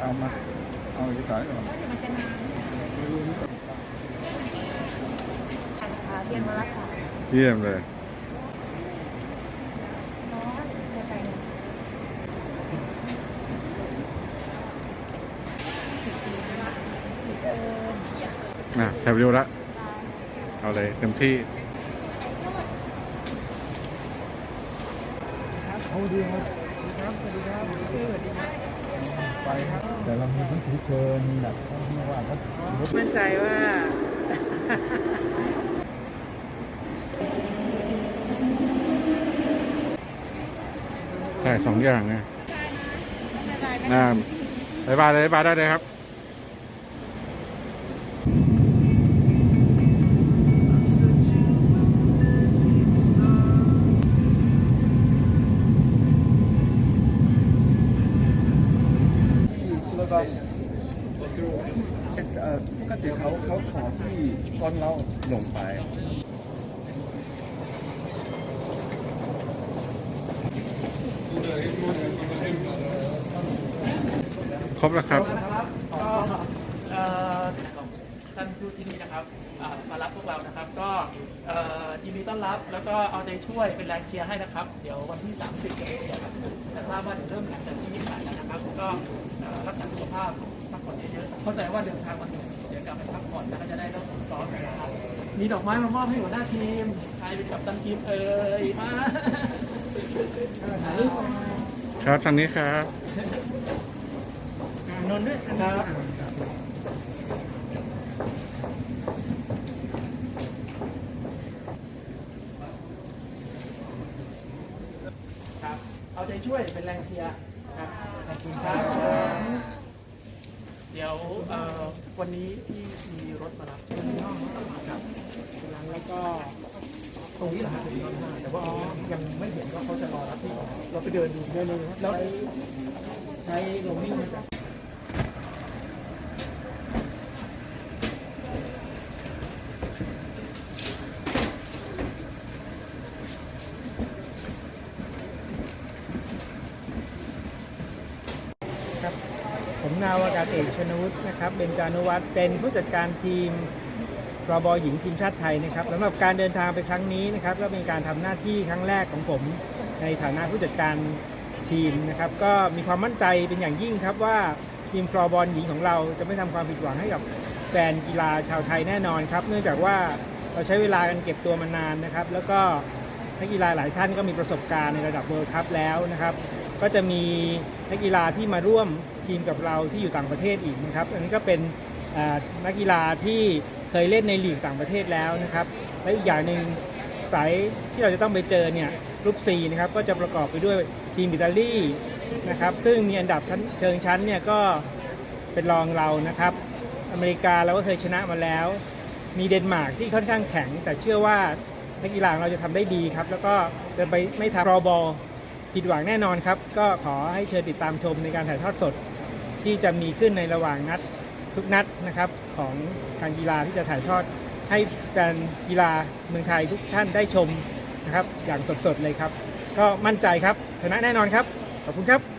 เอามา เอาเอกสารก่อนก็จะมาชนะค่ะเรียนมาแล้วค่ะเยี่ยมเลยน้อยจะไปอะถ่ายวิดีโอละ เอาเลยเต็มที่เอาดีครับครับสวัสดีครับสวัสดีครับ ไปครับแต่เรามีทั้งถือเชิญแบบที่ว่าเขามั่นใจว่าใช่สองอย่างไงน่าบายบายเลยบายบายได้เลยครับ เอ่อปกติเขาเขาขอที่ก้อนเหล้าลงไปครบแล้วครับ ก็เอ่อท่านผู้ที่ นี่นะครับอ่ามารับพวกเรานะครับ ก็เอ่อยินดีต้อนรับแล้วก็เอาใจช่วยเป็นแรงเชียร์ให้นะครับ เดี๋ยววันที่ 30จะไปเชียร์ครับแต่ทราบว่าเดี๋ยวเริ่มแข่งกันที่28แล้วนะครับ ก็เอ่อรักษาสุขภาพพักผ่อนเยอะๆเข้าใจว่าเดินทางมาถึงเดี๋ยวกลับไปพักผ่อนแล้วก็จะได้เริ่มซ้อมกันนะครับมีดอกไม้มามอบให้หัวหน้าทีมใครเป็นกัปตันทีมเอ่ยมาถ่ายรูปครับทางนี้ครับนนท์ด้วยครับครับ เอา ใจช่วยเป็นแรงเชียร์ครับขอบคุณครับเดี๋ยววันนี้ที่มีรถมารับครับแล้วก็ตรงนี้แหละครับถึงตอนแต่ว่ายังไม่เห็นว่าเขาจะรอรับที่เราไปเดินดูเดินเลยแล้วใช้โรมมิ่งมาจาก ครับ ผมนาวากาศเอกชนวุฒินะครับเบญจานุวัฒน์เป็นผู้จัดการทีมรบหญิงทีมชาติไทยนะครับสำหรับการเดินทางไปครั้งนี้นะครับก็เป็นการทำหน้าที่ครั้งแรกของผม ในฐานะผู้จัดการทีมนะครับ ก็มีความมั่นใจเป็นอย่างยิ่งครับว่าทีมฟลอร์บอลหญิงของเราจะไม่ทำความผิดหวังให้กับแฟนกีฬาชาวไทยแน่นอนครับ เนื่องจากว่าเราใช้เวลากันเก็บตัวมานานนะครับ แล้วก็นักกีฬาหลายท่านก็มีประสบการณ์ในระดับเวิลด์คัพแล้วนะครับ ก็จะมีนักกีฬาที่มาร่วม ทีมกับเราที่อยู่ต่างประเทศอีกนะครับอันนี้ก็เป็นนักกีฬาที่เคยเล่นในลีกต่างประเทศแล้วนะครับและอีกอย่างหนึ่งสายที่เราจะต้องไปเจอเนี่ยรุ๊ป C นะครับก็จะประกอบไปด้วยทีมอิตาลีนะครับซึ่งมีอันดับชั้นเชิงชั้นเนี่ยก็เป็นรองเรานะครับ อเมริกาเราก็เคยชนะมาแล้ว มีเดนมาร์กที่ค่อนข้างแข็ง แต่เชื่อว่านักกีฬาเราจะทำได้ดีครับ แล้วก็จะไปไม่ทำรอบอลผิดหวังแน่นอนครับ ก็ขอให้เชิญติดตามชมในการถ่ายทอดสด ที่จะมีขึ้นในระหว่างนัดทุกนัดนะครับของการกีฬาที่จะถ่ายทอดให้แฟนกีฬาเมืองไทยทุกท่านได้ชมนะครับอย่างสดๆเลยครับ ก็มั่นใจครับชนะแน่นอนครับ ขอบคุณครับ